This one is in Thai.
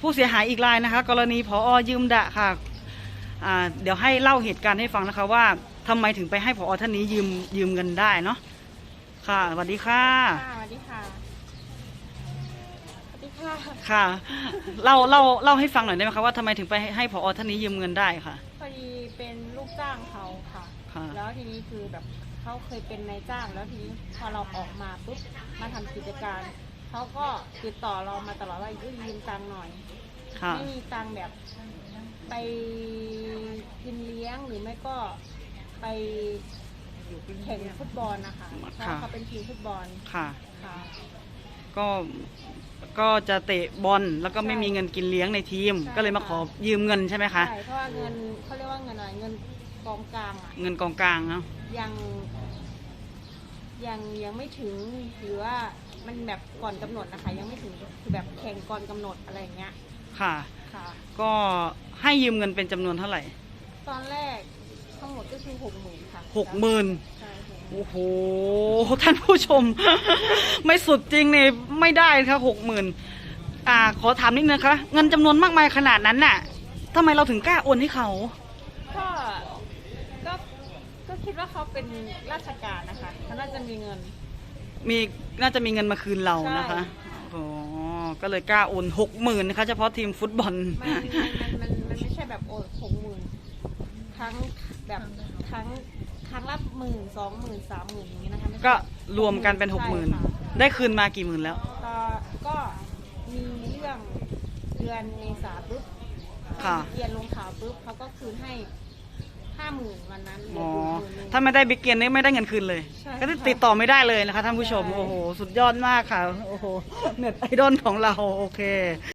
ผู้เสียหายอีกรายนะคะ กรณีพอยืมดะค่ะอ่าเดี๋ยวให้เล่าเหตุการณ์ให้ฟังนะคะว่าทำไมถึงไปให้พอท่านนี้ยืมยืมเงินได้เนาะค่ะสวัสดีค่ะค่ะสวัสดีค่ะสวัสดีค่ะค่ะเล่าเล่าเล่าให้ฟังหน่อยได้ไหมคะว่าทำไมถึงไปให้ให้พอท่านนี้ยืมเงินได้ค่ะพอดีเป็นลูกจ้างเขาค่ะค่ะ แล้วทีนี้คือแบบเขาเคยเป็นนายจ้าง แล้วทีนี้พอเราออกมาปุ๊บมาทำกิจการ เขาก็ติดต่อเรามาตลอดว่ายืมยืมตังค์หน่อย ค่ะ ไม่มีตังค์แบบไปกินเลี้ยงหรือไม่ก็ไปแข่งฟุตบอลนะคะเพราะค่ะ เขาเป็นทีมฟุตบอลค่ะ ค่ะ ก็ก็จะเตะบอลแล้วก็ไม่ใช่มีเงินกินเลี้ยงในทีม ใช่ก็เลยมาขอยืมเงินใช่ไหมคะ ใช่เพราะว่าเงินเขาเรียกว่าเงินอะไรเงินกองกลางอะเงินกองกลางเนาะ ยัง ยังยังไม่ถึงหรือว่ามันแบบก่อนกำหนดนะคะ ยังไม่ถึงคือแบบแข่งก่อนกำหนดอะไรอย่างเงี้ยค่ะ ค่ะ ก็ให้ยืมเงินเป็นจำนวนเท่าไหร่ตอนแรกทั้งหมดก็คือหกหมื่นค่ะหกหมื่นใช่ค่ะโอ้โห ท่านผู้ชม ไม่สุดจริงเนี่ยไม่ได้ค่ะหกหมื่นอ่า ขอถามนิดนึงคะ เงินจำนวนมากมายขนาดนั้นน่ะทำไมเราถึงกล้าโอนให้เขาก็ก็ก็ คิดว่าเขาเป็นราชการนะคะเขาน่าจะมีเงิน มีน่าจะมีเงินมาคืนเรานะคะใช่โอ้ก็เลยกล้าโอนหกหมื่นนะคะเฉพาะทีมฟุตบอลมันมันมันมันมันไม่ใช่แบบโอนหกหมื่นครั้งแบบครั้งครั้งละหมื่นสองหมื่นสามหมื่นอย่างนี้นะคะไม่ใช่ก็รวมกันเป็นหกหมื่นใช่ค่ะ ได้คืนมากี่หมื่นแล้วก็ก็มีเรื่องเดือนเมษาปุ๊บค่ะเกียนลงข่าวปุ๊บเขาก็คืนให้ ห้าหมื่นวันนั้นเหลือ๋ออยู่หมื่นหนึ่ง ถ้าไม่ได้บิ๊กเกียนนี่ไม่ได้เงินคืนเลย ใช่ก็ค่ะติดต่อไม่ได้เลยนะคะท่านผู้ชม ใช่ โอ้โห สุดยอดมากค่ะ โอ้โห เน็ตไอดอลของเรา โอเค